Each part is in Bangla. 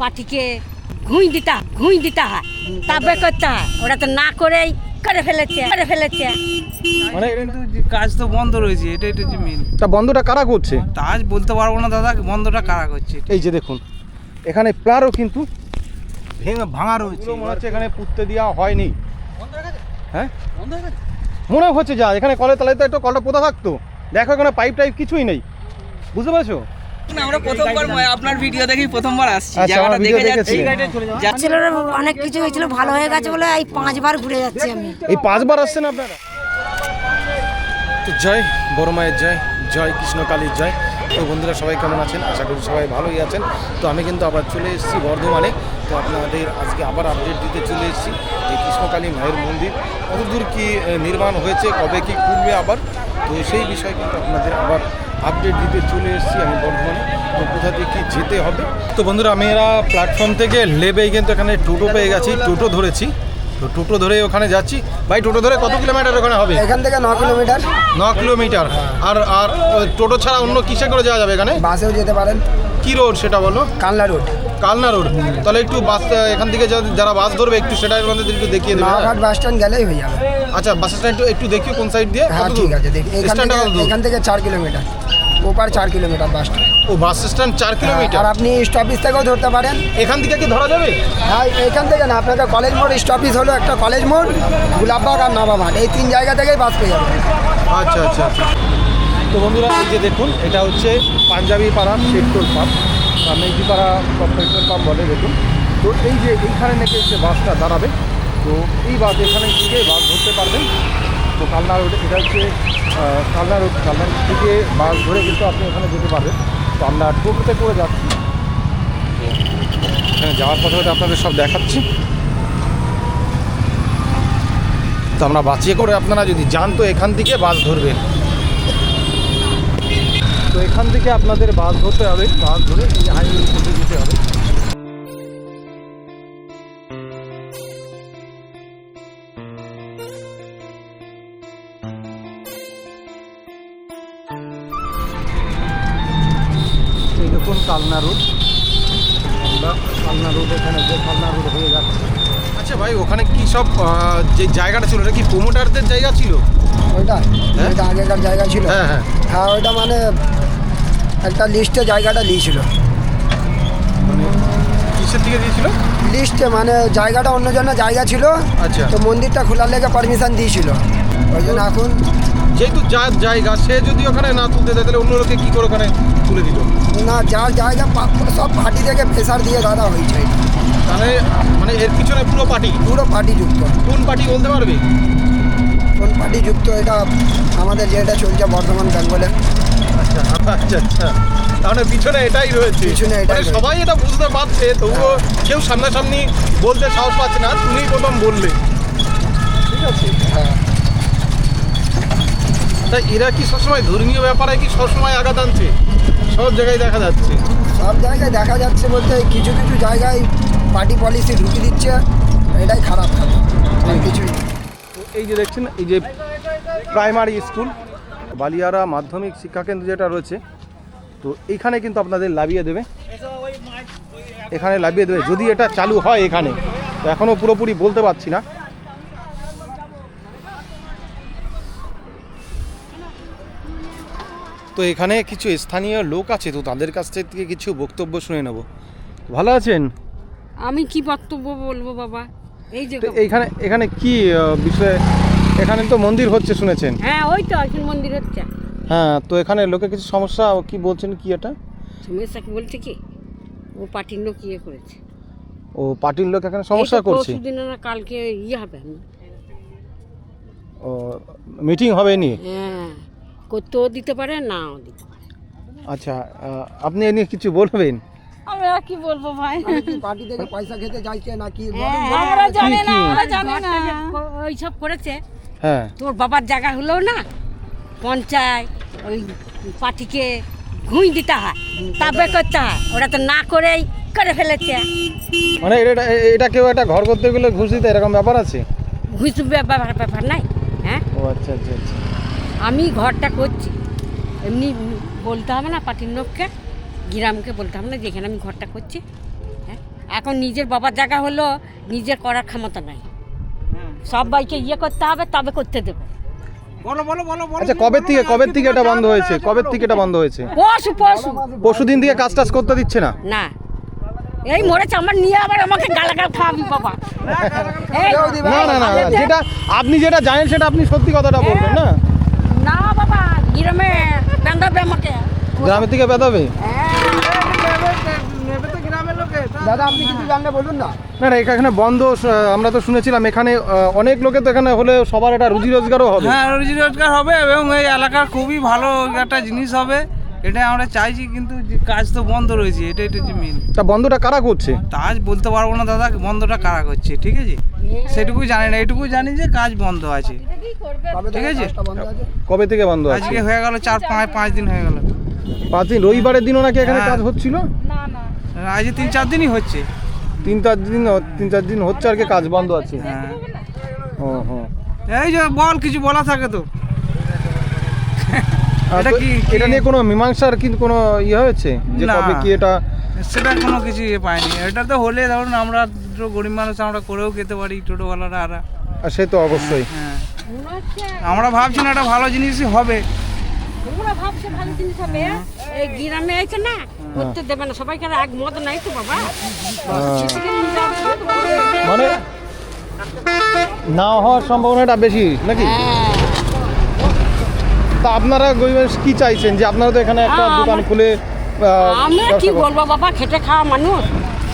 পাটিকে ঘুই দিতে ঘুই দিতে হয়। তারপরে করতে হয় ওরা তো না করেই করে ফেলেছে করে ফেলেছে। মানে কাজ তো বন্ধ রয়েছে এটা এটা যে মেন তা বন্ধটা কারা করছে? তা বলতে পারব না দাদা বন্ধটা কারা করছে এই যে দেখুন এখানে প্লারও কিন্তু ভেঙে ভাঙা রয়েছে। মনে হচ্ছে এখানে পুঁততে দেওয়া হয়নি। হ্যাঁ মনে হচ্ছে যা এখানে কলের তলায় তো একটা কলটা পোতা থাকতো। দেখো এখানে পাইপ টাইপ কিছুই নেই। বুঝতে পারছ? আমরা প্রথমবার আপনার ভিডিও দেখেই প্রথমবার আসছি। আচ্ছা, জায়গাটা দেখে যাচ্ছি দেখেছিলেন। অনেক কিছু হয়েছিল ভালো হয়ে গেছে বলে এই পাঁচবার ঘুরে যাচ্ছি আমি। এই পাঁচবার আসছেন আপনারা? তো জয় বড় মায়ের জয় জয় কৃষ্ণকালীর জয়। তো বন্ধুরা সবাই কেমন আছেন? আশা করি সবাই ভালোই আছেন। তো আমি কিন্তু আবার চলে এসেছি বর্ধমানে। তো আপনাদের আজকে আবার আপডেট দিতে চলে এসেছি যে কৃষ্ণকালী মায়ের মন্দির কতদূর কি আহ, নির্মাণ হয়েছে কবে কি খুলবে আবার? তো সেই বিষয়ে কিন্তু আপনাদের আবার আপডেট দিতে চলে এসেছি আমি বর্ধমানে। তো কোথা থেকে কি যেতে হবে? তো বন্ধুরা আমি এরা প্ল্যাটফর্ম থেকে লেবেই কিন্তু এখানে টোটো পেয়ে গেছি। টোটো ধরেছি। তো টোটো ধরে ওখানে যাচ্ছি। ভাই টোটো ধরে কত কিলোমিটার ওখানে হবে? এখান থেকে ন কিলোমিটার ন কিলোমিটার আর আর টোটো ছাড়া অন্য কিসে করে যাওয়া যাবে এখানে? বাসেও যেতে পারেন। কি রোড সেটা বলো? কালনা রোড। কালনা রোড। তাহলে একটু বাস এখান থেকে যারা বাস ধরবে একটু সেটা আমাদের একটু দেখিয়ে দেবে হ্যাঁ? বাস স্ট্যান্ড গেলেই হয়ে যাবে। আচ্ছা বাস স্ট্যান্ড একটু দেখিও কোন সাইড দিয়ে। হ্যাঁ ঠিক আছে? এখান থেকে চার কিলোমিটার ওপার চার কিলোমিটার বাস ও বাস স্ট্যান্ড চার কিলোমিটার? আর আপনি স্টপিস থেকেও ধরতে পারেন। এখান থেকে কি ধরা যাবে? হ্যাঁ এখান থেকে না আপনাকে কলেজ মোড় স্টপিস হলো একটা কলেজ মোড় গুলাববাগ আর নবাবহাট। এই তিন জায়গা থেকেই বাস পেয়ে যাবেন। আচ্ছা আচ্ছা আচ্ছা। তো বন্ধুরা এই যে দেখুন এটা হচ্ছে পাঞ্জাবি পাড়া পেট্রোল পাম্প বা মেজি পাড়া পেট্রোল পাম্প বলে দেখুন। তো এই যে এইখানে নাকি এসে বাসটা দাঁড়াবে। তো এই বাস এখানে থেকে বাস ধরতে পারবেন। তো কালনা রোড, এটা হচ্ছে কালনা রোড, কালনা থেকে বাস ধরে কিন্তু আপনি ওখানে যেতে পারবেন। তো আমরা টোটোতে করে যাচ্ছি। এখানে যাওয়ার পথে আপনাদের সব দেখাচ্ছি। তো আমরা বাঁচিয়ে করে আপনারা যদি যান, তো এখান থেকে বাস ধরবেন তো এখান থেকে আপনাদের বাস ধরতে হবে, বাস ধরে এই হাইওয়ে যেতে হবে। দেখুন কালনা রোড আমরা কালনা রোড এখানে যে কালনা রোড হয়ে যাচ্ছে। আচ্ছা ভাই ওখানে কি সব যে জায়গাটা ছিল ওটা কি প্রোমোটারদের জায়গা ছিল? ওইটা হ্যাঁ? ওইটা আগেকার জায়গা ছিল। হ্যাঁ হ্যাঁ। হ্যাঁ ওইটা মানে একটা লিস্টে জায়গাটা নিয়েছিল মানে কিসের থেকে দিয়েছিল? লিস্টে মানে জায়গাটা অন্য জন্য জায়গা ছিল। আচ্ছা। তো মন্দিরটা খোলার লেগে পারমিশন দিয়েছিল। ওই জন্য এখন যেহেতু যার জায়গা সে যদি ওখানে না তুলতে দেয় তাহলে অন্য লোকে কি করে ওখানে তুলে দিল? না যার জায়গা সব পার্টি থেকে প্রেশার দিয়ে দাদা হয়েছে। তাহলে মানে এর পিছনে পুরো পার্টি? পুরো পার্টি যুক্ত। কোন পার্টি বলতে পারবে? কোন পার্টি যুক্ত এটা আমাদের যেটা চলছে বর্ধমান বেঙ্গলে। আচ্ছা আচ্ছা আচ্ছা। তাহলে পিছনে এটাই রয়েছে। পিছনে এটাই মানে। সবাই এটা বুঝতে পারছে তবুও কেউ সামনাসামনি বলতে সাহস পাচ্ছে না তুমি প্রথম বললে। ঠিক আছে? হ্যাঁ। তা এরা কি সবসময় ধর্মীয় ব্যাপারে কি সবসময় আঘাত আনছে? সব জায়গায় দেখা যাচ্ছে। সব জায়গায় দেখা যাচ্ছে বলতে কিছু কিছু জায়গায় পার্টি পলিসি ঢুকিয়ে দিচ্ছে এটাই খারাপ খারাপ আর কিছুই এই যে দেখছেন এই যে প্রাইমারি স্কুল বালিয়ারা মাধ্যমিক শিক্ষাকেন্দ্র যেটা রয়েছে তো এইখানে কিন্তু আপনাদের লাভিয়ে দেবে। এখানে লাভিয়ে দেবে যদি এটা চালু হয় এখানে। তো এখনও পুরোপুরি বলতে পারছি না। তো এখানে কিছু স্থানীয় লোক আছে তো তাদের কাছ থেকে কিছু বক্তব্য শুনে নেব। ভালো আছেন? আমি কি বক্তব্য বলব বাবা? এই যে এখানে এখানে কি বিষয়ে এখানে তো মন্দির হচ্ছে শুনেছেন। হ্যাঁ ওই তো এখন মন্দির হচ্ছে। হ্যাঁ তো এখানে লোকের কিছু সমস্যা কি বলছেন কি এটা? সমস্যা কি বলছে কি ও পার্টির লোক ইয়ে করেছে। ও পার্টির লোক এখানে সমস্যা করছে? দিন না কালকে ইয়ে হবে। ও মিটিং হবে নি হ্যাঁ। করতেও দিতে পারে নাও দিতে পারে। আচ্ছা আপনি এ নিয়ে কিছু বলবেন? আমি আর কি বলব ভাই? পার্টি থেকে পয়সা খেতে চাইছে নাকি? আমরা জানি না আমরা জানি না। ওই সব করেছে। হ্যাঁ। তোর বাবার জায়গা হলো না পঞ্চায়েত ওই পার্টিকে ঘুই দিতে হয় তারপরে করতে হয়। ওরা তো না করেই করে ফেলেছে। মানে এটা এটা কেউ একটা ঘর করতে গেলে ঘুষ দিতে এরকম ব্যাপার আছে? ঘুষ ব্যাপার ব্যাপার নাই হ্যাঁ? ও আচ্ছা আচ্ছা আচ্ছা। আমি ঘরটা করছি। এমনি বলতে হবে না পার্টির লোককে গ্রামকে বলতে হবে না যেখানে আমি ঘরটা করছি। হ্যাঁ? এখন নিজের বাবার জায়গা হলো নিজের করার ক্ষমতা নাই। সবাইকে ইয়ে করতে হবে তবে করতে দেবে। বলো বলো বলো আচ্ছা কবে থেকে কবে থেকে এটা বন্ধ হয়েছে? কবে থেকে এটা বন্ধ হয়েছে? পশু পশু পরশু। দিন থেকে কাজ টাজ করতে দিচ্ছে না? না। এই মরেছে আমার নিয়ে আবার আমাকে গালাগাল খাওয়াবি বাবা। এই, না। না না না, যেটা আপনি যেটা জানেন সেটা আপনি সত্যি কথাটা বলবেন না? গ্রামে বেঁধাবে আমাকে। গ্রামের থেকে লোকে দাদা আপনি কিছু জানলে বলুন না। না না এখানে বন্ধ আমরা তো শুনেছিলাম এখানে অনেক লোকে তো এখানে হলে সবার রুজি রোজগারও হবে। হ্যাঁ রুজি রোজগার হবে এবং এই এলাকার খুবই ভালো একটা জিনিস হবে। এটাই আমরা চাইছি কিন্তু যে কাজ তো বন্ধ রয়েছে এটাই তো মেন তা বন্ধটা কারা করছে? আজ বলতে পারব না দাদা বন্ধটা কারা করছে ঠিক আছে? সেটুকু জানি না এটুকু জানি যে কাজ বন্ধ আছে। ঠিক আছে। কবে থেকে বন্ধ আছে? আজকে হয়ে গেল চার পাঁচ পাঁচ দিন হয়ে গেল। পাঁচ দিন? রবিবারের দিনও নাকি এখানে হ্যাঁ। কাজ হচ্ছিল? না না। আজ তিন চার দিনই হচ্ছে। তিন চার দিন তিন চার দিন হচ্ছে আর কি কাজ বন্ধ আছে। হ্যাঁ। ও হ্যাঁ এই যে বল কিছু বলা থাকে তো। এটা কি- এটা নিয়ে কোনো মীমাংসার কিন্তু কোনো ইয়ে হয়েছে? যে না। কবে কি এটা সেটা কোনো কিছু ইয়ে পাইনি এটা তো হলে ধরুন আমরা তো গরিব মানুষ আমরা করেও খেতে পারি টোটোওয়ালারা আর। আর সে তো অবশ্যই। হ্যাঁ। আমরা ভাবছি না এটা ভালো জিনিসই হবে। তোমরা ভাবছ ভালো জিনিস হবে। এই গ্রামে আছে না করতে দেবে না। সবাইকে এক মত নাই তো বাবা। সেদিকে নিয়ে যাবে না তো করতে দেবে। মানে না হওয়ার সম্ভাবনাটা বেশি নাকি? হ্যাঁ। তা আপনারা গরিব মানুষ কি চাইছেন? যে আপনারা তো এখানে একটা হ্যাঁ, দোকান খুলে আমরা কি বলব বাবা খেটে খাওয়া মানুষ।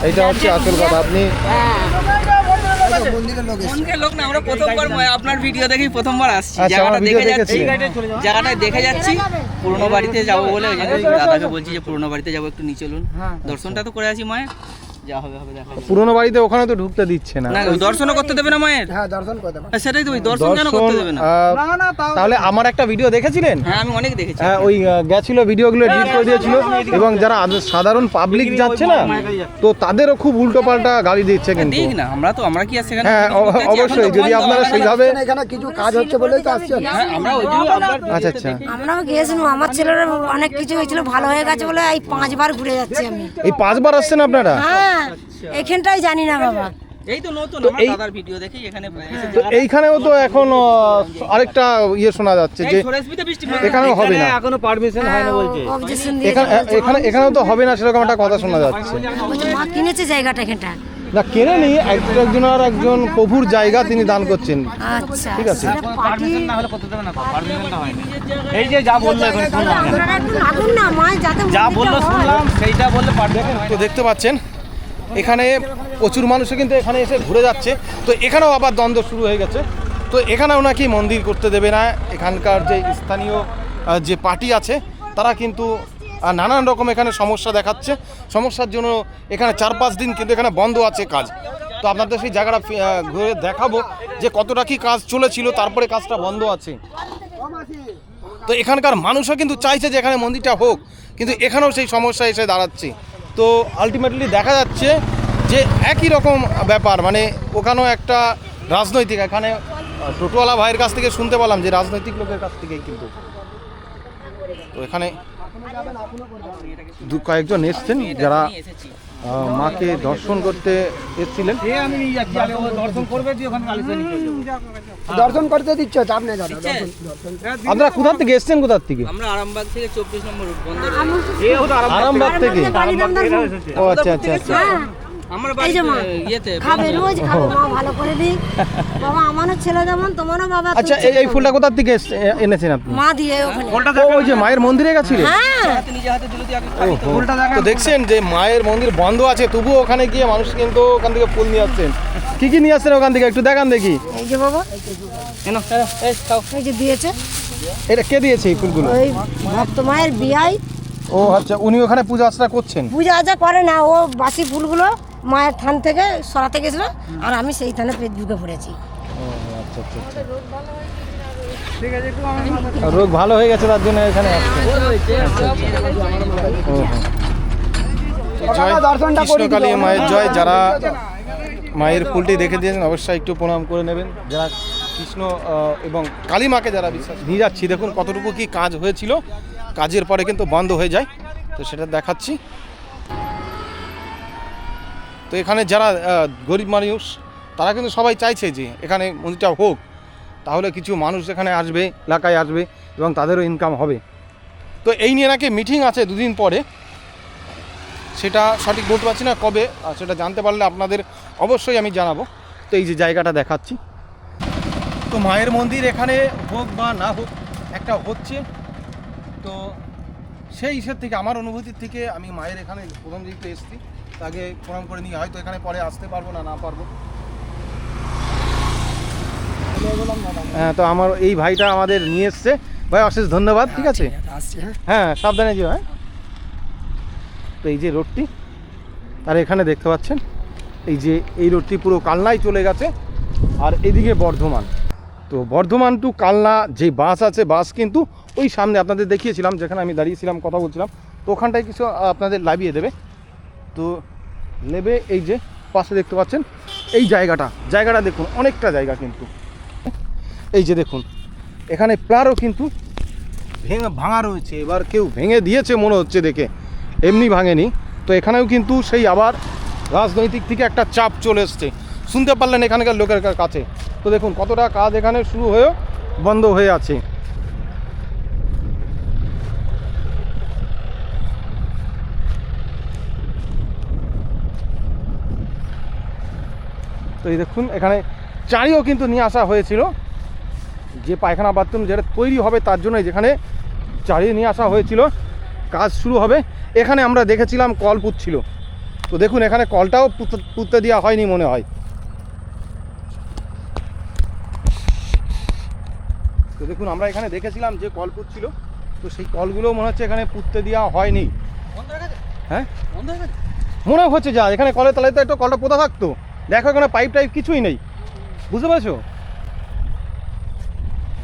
এইটা হচ্ছে আসল কথা আপনি হ্যাঁ। আমরা প্রথমবার মই- আপনার ভিডিও দেখেই প্রথমবার আসছি। আচ্ছা, জায়গাটা দেখে যাচ্ছি। জায়গাটা দেখে যাচ্ছি। পুরনো বাড়িতে যাব বলে দাদাকে বলছি যে পুরনো বাড়িতে যাব একটু চলুন। দর্শনটা তো করে আছি মায়ের। যা হবে হবে দেখা যাবে। পুরোনো বাড়িতে ওখানে তো ঢুকতে দিচ্ছে না। না দর্শনও করতে দেবে না মায়ের? হ্যাঁ দর্শন করতে পারেন সেটাই তো ওই দর্শন কেন করতে দেবে না? আহ, না না তাও তাহলে আমার একটা ভিডিও দেখেছিলেন? হ্যাঁ আমি অনেক দেখেছি। হ্যাঁ ওই আহ, গেছিল ভিডিওগুলো এডিট করে দিয়েছিল। এবং যারা আদ- সাধারণ পাবলিক যাচ্ছে না তো তাদেরও খুব উল্টো পাল্টা গালি দিচ্ছে কিন্তু। ঠিক না আমরা তো আমরা কি আর সেখানে হ্যাঁ অ- অবশ্যই যদি আপনারা সেইভাবে এখানে কিছু কাজ হচ্ছে বলেই তো আসছেন। হ্যাঁ আমরা ওই জন্য আচ্ছা আচ্ছা। আমরাও গিয়েছিলাম আমার ছেলের অনেক কিছু হয়েছিল ভালো হয়ে গেছে বলে এই পাঁচবার ঘুরে যাচ্ছি আমি। এই পাঁচবার আসছেন আপনারা? হ্যাঁ এখানটাই জানি না বাবা। এই তো নতুন আমার দাদার ভিডিও দেখি এখানে তো এইখানেও তো এখন আরেকটা ইয়ে শোনা যাচ্ছে যে। এখানেও হবে না। অবজেকশন এখানে এখানে এখানেও তো হবে না সেরকম একটা কথা শোনা যাচ্ছে। মা কিনেছে জায়গাটা এখানটা? না কেনে একজন আর একজন প্রভুর জায়গা তিনি দান করছেন। আচ্ছা ঠিক আছে। এই যে যা বলল এখন শুনলাম। আপনারা একটু লাগুন না মা যাতে যা বলল শুনলাম সেইটা বললে তো দেখতে পাচ্ছেন এখানে প্রচুর মানুষও কিন্তু এখানে এসে ঘুরে যাচ্ছে। তো এখানেও আবার দ্বন্দ্ব শুরু হয়ে গেছে। তো এখানেও নাকি মন্দির করতে দেবে না। এখানকার যে স্থানীয় যে পার্টি আছে, তারা কিন্তু নানান রকম এখানে সমস্যা দেখাচ্ছে। সমস্যার জন্য এখানে চার পাঁচ দিন কিন্তু এখানে বন্ধ আছে কাজ। তো আপনাদের সেই জায়গাটা ঘুরে দেখাবো যে কতটা কি কাজ চলেছিল, তারপরে কাজটা বন্ধ আছে। তো এখানকার মানুষও কিন্তু চাইছে যে এখানে মন্দিরটা হোক। কিন্তু এখানেও সেই সমস্যা এসে দাঁড়াচ্ছে। তো আলটিমেটলি দেখা যাচ্ছে যে একই রকম ব্যাপার মানে ওখানেও একটা রাজনৈতিক, এখানে টোটোওয়ালা ভাইয়ের কাছ থেকে শুনতে পেলাম যে রাজনৈতিক লোকের কাছ থেকেই কিন্তু। তো এখানে দু কয়েকজন এসছেন যারা মাকে দর্শন করতে এসেছিলেন। দর্শন করতে দিচ্ছ চাপ নেই দর্শন আপনারা কোথা থেকে এসছেন কোথা থেকে? আমরা আরামবাগ থেকে চব্বিশ নম্বর আরামবাগ থেকে। ও আচ্ছা আচ্ছা আচ্ছা। হ্যাঁ। আমার এই বাড়ি যে মা ইয়েতে খাবে রোজ খাবে মা ভালো করে দিই। বাবা আমারও ছেলে যেমন তোমারও বাবা আচ্ছা এই এই ফুলটা কোথা থেকে এনেছেন আপনি? মা দিয়ে ওখানে। ও, ওই যে মায়ের মন্দিরে গেছিলেন হ্যাঁ। নিজে হাতে দিল দিয়ে আগে ওহো। তো দেখছেন যে মায়ের মন্দির বন্ধ আছে তবুও ওখানে গিয়ে মানুষ কিন্তু ওখান থেকে ফুল নিয়ে আসছেন। কি কি নিয়ে আসছেন ওখান থেকে? একটু দেখান দেখি। এই যে বাবা। কেন? এই খাও। এই যে দিয়েছে। এটা কে দিয়েছে এই ফুলগুলো? ওই ভক্ত মায়ের বিয়াই। ও আচ্ছা উনি ওখানে পূজা আর্চনা করছেন? পূজা আজা করে না ও বাসি ফুলগুলো মায়ের থান থেকে সরাতে গেছিল আর আমি সেই থানে পেট ঢুকে পড়েছি আচ্ছা আচ্ছা আচ্ছা রোগ ভালো হয়ে গেছে তার জন্য এখানে। কৃষ্ণকালী মায়ের জয় যারা মায়ের ফুলটি দেখে দিয়েছেন অবশ্যই একটু প্রণাম করে নেবেন। যারা কৃষ্ণ এবং কালী মাকে যারা বিশ্বাস নিয়ে যাচ্ছি দেখুন কতটুকু কি কাজ হয়েছিল। কাজের পরে কিন্তু বন্ধ হয়ে যায়। তো সেটা দেখাচ্ছি। তো এখানে যারা গরিব মানুষ, তারা কিন্তু সবাই চাইছে যে এখানে মন্দিরটা হোক। তাহলে কিছু মানুষ এখানে আসবে, এলাকায় আসবে এবং তাদেরও ইনকাম হবে। তো এই নিয়ে নাকি মিটিং আছে দুদিন পরে। সেটা সঠিক বলতে পারছি না কবে সেটা জানতে পারলে আপনাদের অবশ্যই আমি জানাব। তো এই যে জায়গাটা দেখাচ্ছি। তো মায়ের মন্দির এখানে হোক বা না হোক, একটা হচ্ছে। তো সেই হিসেব থেকে, আমার অনুভূতির থেকে আমি মায়ের এখানে প্রথম যেহেতু এসেছি। তাকে প্রণাম করে নিয়ে হয়তো এখানে পরে আসতে পারব না না পারব। হ্যাঁ তো আমার এই ভাইটা আমাদের নিয়ে এসছে। ভাই অশেষ ধন্যবাদ ঠিক আছে? হ্যাঁ। হ্যাঁ সাবধানে যেও হ্যাঁ। তো এই যে রোডটি আর এখানে দেখতে পাচ্ছেন? এই যে এই রোডটি পুরো কালনায় চলে গেছে আর এদিকে বর্ধমান। তো বর্ধমান টু কালনা যে বাস আছে বাস কিন্তু ওই সামনে আপনাদের দেখিয়েছিলাম যেখানে আমি দাঁড়িয়েছিলাম কথা বলছিলাম। তো ওখানটায় কিছু আপনাদের লাভিয়ে দেবে। তো নেবে এই যে পাশে দেখতে পাচ্ছেন, এই জায়গাটা। জায়গাটা দেখুন, অনেকটা জায়গা কিন্তু। এই যে দেখুন, এখানে প্লারও কিন্তু ভেঙে ভাঙা রয়েছে। এবার কেউ ভেঙে দিয়েছে মনে হচ্ছে দেখে, এমনি ভাঙেনি। তো এখানেও কিন্তু সেই আবার রাজনৈতিক থেকে একটা চাপ চলে এসছে। শুনতে পারলেন এখানকার লোকের কাছে। তো দেখুন, কতটা কাজ এখানে শুরু হয়েও বন্ধ হয়ে আছে। তো এই দেখুন এখানে চারিও কিন্তু নিয়ে আসা হয়েছিল। যে পায়খানা বাথরুম যেটা তৈরি হবে তার জন্য যেখানে চালিয়ে নিয়ে আসা হয়েছিল। কাজ শুরু হবে। এখানে আমরা দেখেছিলাম কল পুঁতছিল। তো দেখুন এখানে কলটাও পুঁত- পুঁততে দেওয়া হয়নি মনে হয়। তো দেখুন আমরা এখানে দেখেছিলাম যে কল পুঁতছিল। তো সেই কলগুলো মনে হচ্ছে এখানে পুঁততে দেওয়া হয়নি। হ্যাঁ মনে হচ্ছে যা এখানে কলের তলায় তো একটা কলটা পোতা থাকতো। দেখো এখানে পাইপ টাইপ কিছুই নেই। বুঝতে পারছ?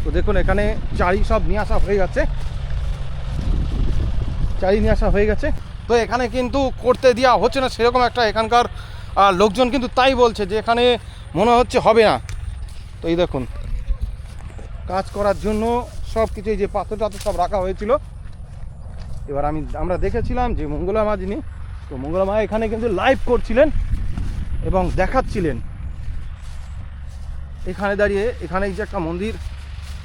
তো দেখুন, এখানে চারি সব নিয়ে আসা হয়ে গেছে। চারি নিয়ে আসা হয়ে গেছে। তো এখানে কিন্তু করতে দেওয়া হচ্ছে না, সেরকম একটা এখানকার লোকজন কিন্তু তাই বলছে যে এখানে মনে হচ্ছে হবে না। তো এই দেখুন, কাজ করার জন্য সব কিছু যে পাথর টাথর সব রাখা হয়েছিল। এবার আমি, আমরা দেখেছিলাম যে মঙ্গলা মা যিনি, তো মঙ্গলা মা এখানে কিন্তু লাইভ করছিলেন। এবং দেখাচ্ছিলেন। এখানে দাঁড়িয়ে, এখানে যে একটা মন্দির,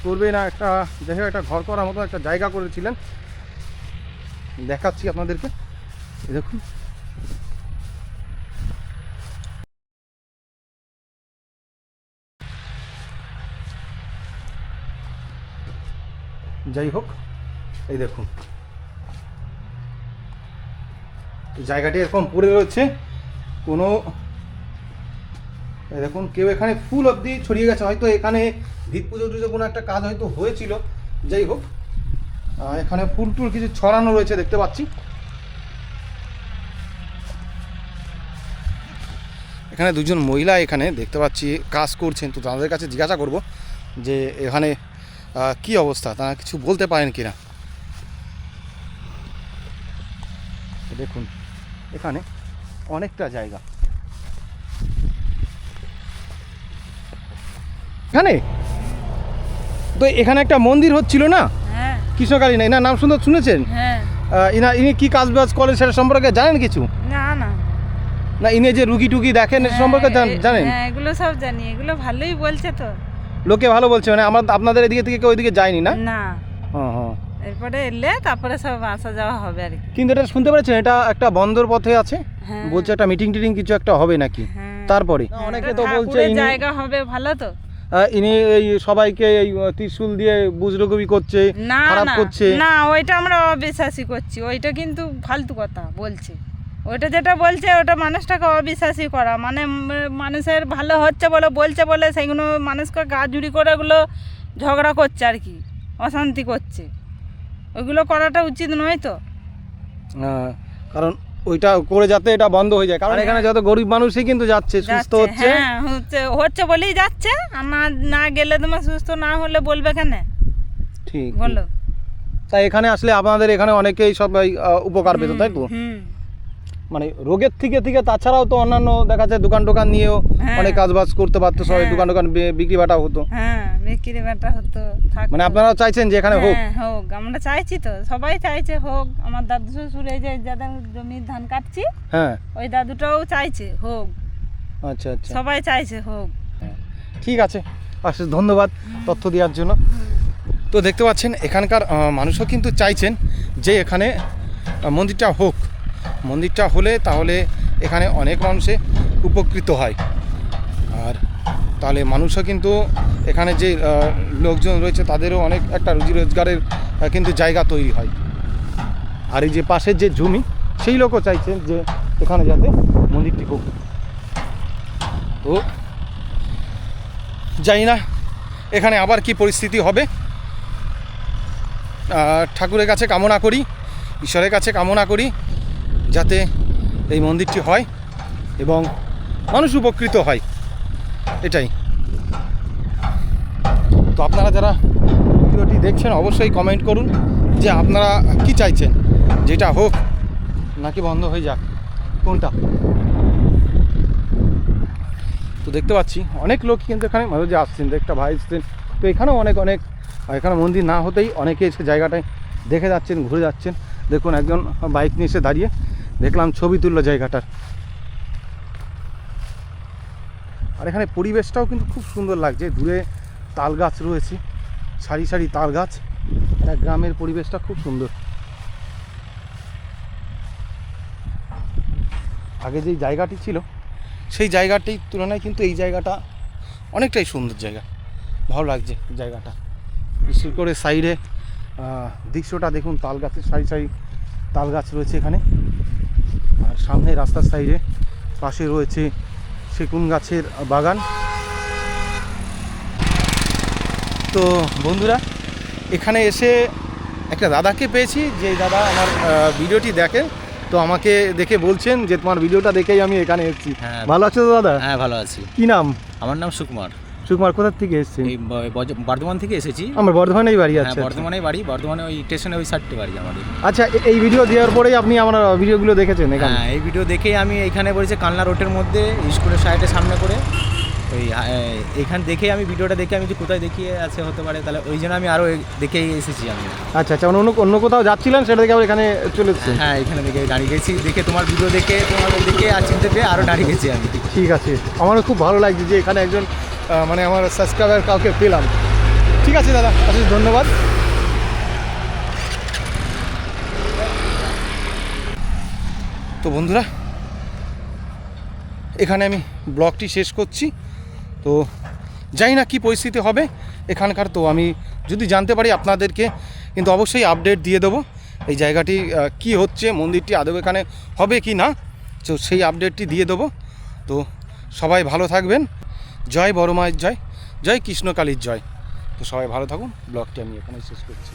করবে না একটা, দেখে একটা ঘর করার মতো একটা জায়গা করেছিলেন। দেখাচ্ছি আপনাদেরকে। দেখুন। যাই হোক, এই দেখুন। জায়গাটি এরকম পড়ে রয়েছে। কোনো দেখুন, কেউ এখানে ফুল অবধি ছড়িয়ে গেছে। হয়তো এখানে ভিত পুজো টুজো কোনো একটা কাজ হয়তো হয়েছিল। যাই হোক এখানে ফুল টুল কিছু ছড়ানো রয়েছে, দেখতে পাচ্ছি। এখানে দুজন মহিলা এখানে দেখতে পাচ্ছি, কাজ করছেন। তো তাদের কাছে জিজ্ঞাসা করব যে এখানে কি অবস্থা? তারা কিছু বলতে পারেন কিনা? দেখুন, এখানে অনেকটা জায়গা। এখানে? তো এখানে একটা মন্দির হচ্ছিল না? হ্যাঁ। কৃষ্ণকালী না এনার নাম শুনে শুনেছেন? হ্যাঁ। ইনা ইনি কি কাজ বাজ করেন সেটা সম্পর্কে জানেন কিছু? না না। না ইনি যে রুগী টুগি দেখেন সম্পর্কে হ্যাঁ, জানেন? এগুলো সব জানি। এগুলো ভালোই বলছে তো। লোকে ভালো বলছে মানে আমার আপনাদের এদিকে থেকে কেউ ওইদিকে যায়নি না? না। হ্যাঁ হ্যাঁ এরপরে এলে তারপরে সব আসা যাওয়া হবে আর কি। কিন্তু এটা শুনতে পেরেছেন? এটা একটা বন্দর পথে আছে? বলছে একটা মিটিং টিটিং কিছু একটা হবে নাকি। তারপরে? অনেকে তো বলছে জায়গা হবে ভালো তো। ইনি এই সবাইকে এই ত্রিশূল দিয়ে বুজরুগবি করছে খারাপ করছে। না ওইটা আমরা অবিশ্বাসী করছি। ওইটা কিন্তু ফালতু কথা বলছে। ওইটা যেটা বলছে ওটা মানুষটাকে অবিশ্বাসী করা। মানে মানুষের ভালো হচ্ছে বলে বলছে বলে সেইগুলো মানুষকে গা জুড়ি করে ওগুলো ঝগড়া করছে আর কি অশান্তি করছে। ওইগুলো করাটা উচিত নয় তো? কারণ ওইটা করে যাতে এটা বন্ধ হয়ে যায়। কারণ এখানে যত গরিব মানুষই কিন্তু যাচ্ছে সুস্থ হচ্ছে। হ্যাঁ হচ্ছে হচ্ছে বলেই যাচ্ছে। না না গেলে তোমার সুস্থ না হলে বলবে কেন? ঠিক বলো। তাই এখানে আসলে আপনাদের এখানে অনেকেই সবাই উপকার পেত তাই তো? হুম। মানে রোগের থেকে থেকে তাছাড়াও তো অন্যান্য দেখা যায় দোকান টোকান নিয়েও হ্যাঁ। অনেক কাজবাজ করতে পারতো সবাই হ্যাঁ। দোকান টোকান বিক্রি বাটা হতো। হ্যাঁ বিক্রি বাটা হতো মানে আপনারাও চাইছেন যে এখানে হোক? হ্যাঁ হোক আমরা চাইছি তো সবাই চাইছে হোক আমার দাদু শ্বশুর এই যে যাদের জমির ধান কাটছি হ্যাঁ। ওই দাদুটাও চাইছে হোক। আচ্ছা আচ্ছা। সবাই চাইছে হোক। ঠিক আছে অশেষ ধন্যবাদ তথ্য দেওয়ার জন্য। তো দেখতে পাচ্ছেন এখানকার মানুষও কিন্তু চাইছেন যে এখানে মন্দিরটা হোক। মন্দিরটা হলে তাহলে এখানে অনেক মানুষে উপকৃত হয়। আর তাহলে মানুষও কিন্তু এখানে যে লোকজন রয়েছে তাদেরও অনেক একটা রুজি রোজগারের কিন্তু জায়গা তৈরি হয়। আর এই যে পাশের যে জমি সেই লোকও চাইছেন যে এখানে যাতে মন্দিরটি হোক। তো জানি না এখানে আবার কি পরিস্থিতি হবে। ঠাকুরের কাছে কামনা করি, ঈশ্বরের কাছে কামনা করি। যাতে এই মন্দিরটি হয় এবং মানুষ উপকৃত হয়। এটাই। তো আপনারা যারা ভিডিওটি দেখছেন, অবশ্যই কমেন্ট করুন যে আপনারা কি চাইছেন? যেটা হোক, নাকি বন্ধ হয়ে যাক? কোনটা? তো দেখতে পাচ্ছি, অনেক লোক কিন্তু এখানে মাঝে মাঝে আসছেন একটা ভাই এসছেন। তো এখানেও অনেক অনেক, এখানে মন্দির না হতেই অনেকে এসে জায়গাটায় দেখে যাচ্ছেন, ঘুরে যাচ্ছেন। দেখুন, একজন বাইক নিয়ে এসে দাঁড়িয়ে দেখলাম ছবি তুললো জায়গাটার। আর এখানে পরিবেশটাও কিন্তু খুব সুন্দর লাগছে। দূরে তাল গাছ রয়েছে, সারি সারি তাল গাছ গ্রামের পরিবেশটা খুব সুন্দর। আগে যেই জায়গাটি ছিল, সেই জায়গাটির তুলনায় কিন্তু এই জায়গাটা অনেকটাই সুন্দর জায়গা। ভালো লাগছে জায়গাটা। বিশেষ করে সাইডে দৃশ্যটা দেখুন তাল গাছের সারি সারি তাল গাছ রয়েছে এখানে। আর সামনে রাস্তার সাইডে পাশে রয়েছে সেগুন গাছের বাগান। তো বন্ধুরা এখানে এসে একটা দাদাকে পেয়েছি যে দাদা আমার ভিডিওটি দেখে। তো আমাকে দেখে বলছেন যে তোমার ভিডিওটা দেখেই আমি এখানে এসেছি। হ্যাঁ। ভালো আছো তো দাদা? হ্যাঁ ভালো আছি। কি নাম? আমার নাম সুকুমার। সুকুমার কোথা থেকে এসেছেন? এই বর্ধমান থেকে এসেছি। আমার বর্ধমানেই বাড়ি হ্যাঁ আছে। বর্ধমানে বাড়ি বর্ধমানে ওই স্টেশনে ওই সাইডটি বাড়ি আমাদের। আচ্ছা এই ভিডিও দেওয়ার পরেই আপনি আমার ভিডিওগুলো দেখেছেন এখানে? হ্যাঁ এই ভিডিও দেখেই আমি এখানে বলেছি কালনা রোডের মধ্যে স্কুলের সাইডের সামনে করে। ওই হ্যাঁ, এইখান দেখেই আমি ভিডিওটা দেখে আমি যে কোথায় দেখিয়ে আছে হতে পারে তাহলে ওই জন্য আমি আরও দেখেই এসেছি আমি। আচ্ছা আচ্ছা মানে অন্য অন্য কোথাও যাচ্ছিলেন সেটা দেখে আবার এখানে চলে এসেছেন? হ্যাঁ এখানে দেখে দাঁড়িয়ে গেছি দেখে তোমার ভিডিও দেখে তোমার দেখে আর চিনতে পেয়ে আরও দাঁড়িয়ে গেছি আমি। ঠিক আছে আমারও খুব ভালো লাগছে যে এখানে একজন মানে আমার সাবস্ক্রাইবার কাউকে পেলাম। ঠিক আছে দাদা অশেষ ধন্যবাদ। তো বন্ধুরা, এখানে আমি ব্লগটি শেষ করছি। তো জানি না কী পরিস্থিতি হবে এখানকার। তো আমি যদি জানতে পারি আপনাদেরকে, কিন্তু অবশ্যই আপডেট দিয়ে দেবো এই জায়গাটি কি হচ্ছে, মন্দিরটি আদৌ এখানে হবে কি না। তো সেই আপডেটটি দিয়ে দেবো। তো সবাই ভালো থাকবেন। জয় বড় মায়ের জয় জয় কৃষ্ণকালীর জয়। তো সবাই ভালো থাকুন, ব্লগটি আমি এখানে শেষ করছি।